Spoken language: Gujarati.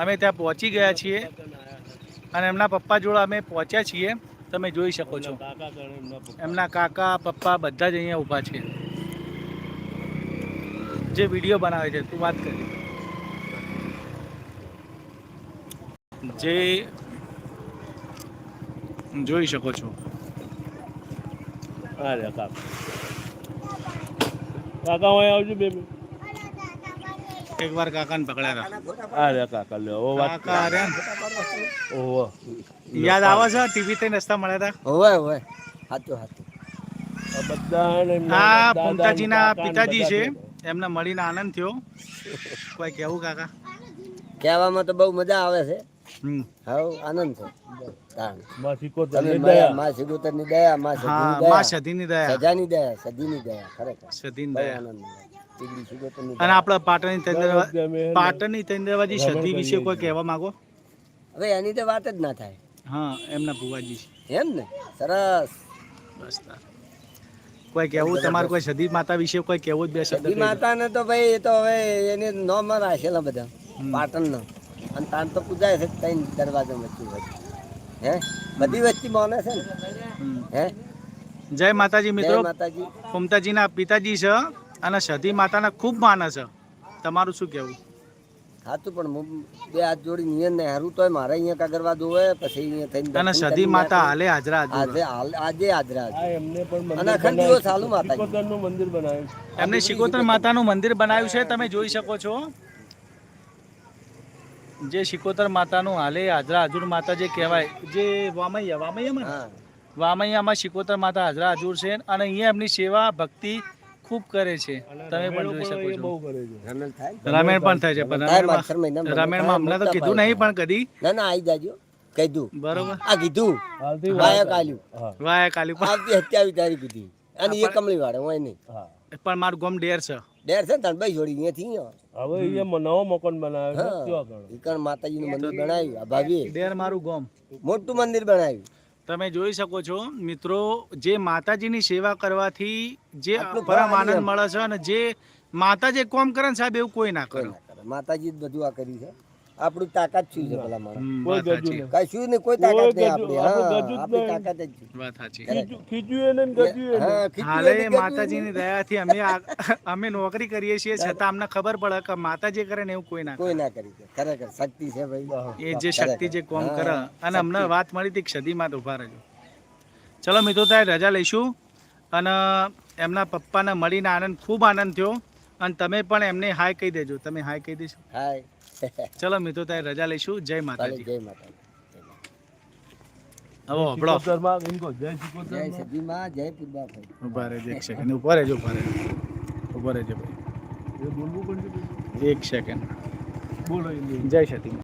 અમે ત્યાં પહોંચી ગયા છીએ. અને એમના પપ્પા જોડે અમે પહોંચ્યા છીએ. તમે જોઈ શકો છો. એમના કાકા, પપ્પા બધા જ અહીંયા ઊભા છે. જે વીડિયો બનાવે છે, તું વાત કરી. જે જોઈ શકો છો. કાકા. કાકા આવજો બેબી એકવાર કાકાને પકડ્યા હતા. અરે કાકા લે ઓ વાત. કાકા અરે ઓહો. યાદ આવે છે? ટીવી તે રસ્તા મળ્યા હતા? હોય હોય હાચો હાચો. આ બધાને એમના આ દાદા, મમતાજીના કાકા ને પિતાજી છે. એમને મળીને આનંદ થયો. કોઈ કેવું કાકા? કહેવામાં તો બહુ મજા આવે છે. આનંદ છે. માં દયા. માં સિગુતરની દયા માં હા સદીની દયા. સધીની દયા. સજાની દયા સદીની દયા ખરેખર. આનંદ અને. આપણા પાટણની તંદર કે અમે એને પાટણની તંદરવાજી સધી વિશે કોઈ કહેવા માંગો? હવે એની તો વાત જ ના થાય. હા એમના ભુવાજી છે. એમ ને? સરસ. બસ કોઈ કહેવું? તમારે કોઈ સધી માતા વિશે કોઈ કહેવું જ બે શબ્દ સદી માતાને તો ભાઈ એ તો હવે એને નોમાં રાખેલા બધા. પાટણનો. અને તાન તો પૂજાય છે ત્રણ દરવાજો વચ્ચે વચ્ચે. હે? બધી વચ્ચે મોને છે ને. હે? જય માતાજી જય મિત્રો માતાજી. ના પિતાજી છે અને સધી માતાના ખૂબ માને છે. તમારું શું કહેવું? સાચું પણ હું બે હાથ જોડી નિયમ ને હારું તોય મારે અહીંયા કાગરવા દોવે પછી અહીંયા થઈને અને સધી માતા હાલે હાજરા હાજર. આજે આજે હાજરા એમને પણ અને મંદિર અખંડ બનાવ્યું. દિવસ હાલુ માતા શિકોતરનું મંદિર બનાવ્યું એમને શિકોતર માતાનું મંદિર બનાવ્યું છે તમે જોઈ શકો છો. જે શિકોતર માતાનું હાલે હાજરા હાજુર માતા જે કહેવાય જે વામૈયા વામૈયામાં? વામૈયામાં શિકોતર માતા હાજરા હાજુર છે અને અહીંયા એમની સેવા ભક્તિ ખૂબ કરે છે. તમે પણ જોઈ શકો છો. ને? રામેણ પણ થાય છે પણ રામેણમાં હમણાં તો કીધું નહીં પણ કદી. ના ના આવી જાજો. કીધું. બરોબર. આ કીધું. વાયા. કાલ્યું. વાય આવતી હત્યાવી તારી કીધી. અને એ કમળી વાળો હોય નહીં. પણ મારું ગમ ડેર છે. ડેર છે ને ભાઈ જોડી અહીંયાથી અહીંયા. હવે અહીંયા નવો મકાન બનાવ્યો છે. કેવા માતાજીનું મંદિર બનાવ્યું? આ ભાભીએ. ડેર મારું ગોમ. મોટું મંદિર બનાવ્યું. તમે જોઈ શકો છો મિત્રો જે માતાજીની સેવા કરવાથી જે પરમ આનંદ આનંદ. મળે છે અને જે માતા જે કોમ કરે ને સાહેબ એવું કોઈ ના કરે. માતાજી બધું આ કર્યું છે. આપણું તાકાત શું છે પેલા માણસ? કોઈ ગજુ નહીં. કશું નહીં કોઈ તાકાત નહીં આપણી. હા આપણું તાકાત જ વાત સાચી. ખીચું- ખીચું એને ગજ્યું એને. હા ખીચું હાલે માતાજીની દયાથી અમે અમે નોકરી કરીએ છીએ છતાં અમને ખબર પડે કે માતાજી કરે ને એવું કોઈ ના કોઈ ના કરી શકે. ખરેખર શક્તિ છે ભાઈ. એ જે શક્તિ જે કોમ કરે અને અમને વાત મળી હતી કે સદીમાં તો ઊભા રહેજો. ચલો મિત્રો ત્યારે રજા લઈશું. અને એમના પપ્પાને મળીને આનંદ ખૂબ આનંદ થયો. અને તમે પણ એમને હાય કહી દેજો. તમે હાય કહી દેશો. હાય. ચલો મિત્રો ત્યારે રજા લઈશું. જય માતાજી. જય માતા હવે હબળો સિકોતરમાં એમ જય સિકોતર જય સદીમાં જય પૂર્વા ભાઈ ઊભા રહેજો એક સેકન્ડ ઊભા રહેજો ઊભા રહેજો. ઊભા રહેજો ભાઈ. એ બોલવું પડશે એક સેકન્ડ બોલો. જય સતી.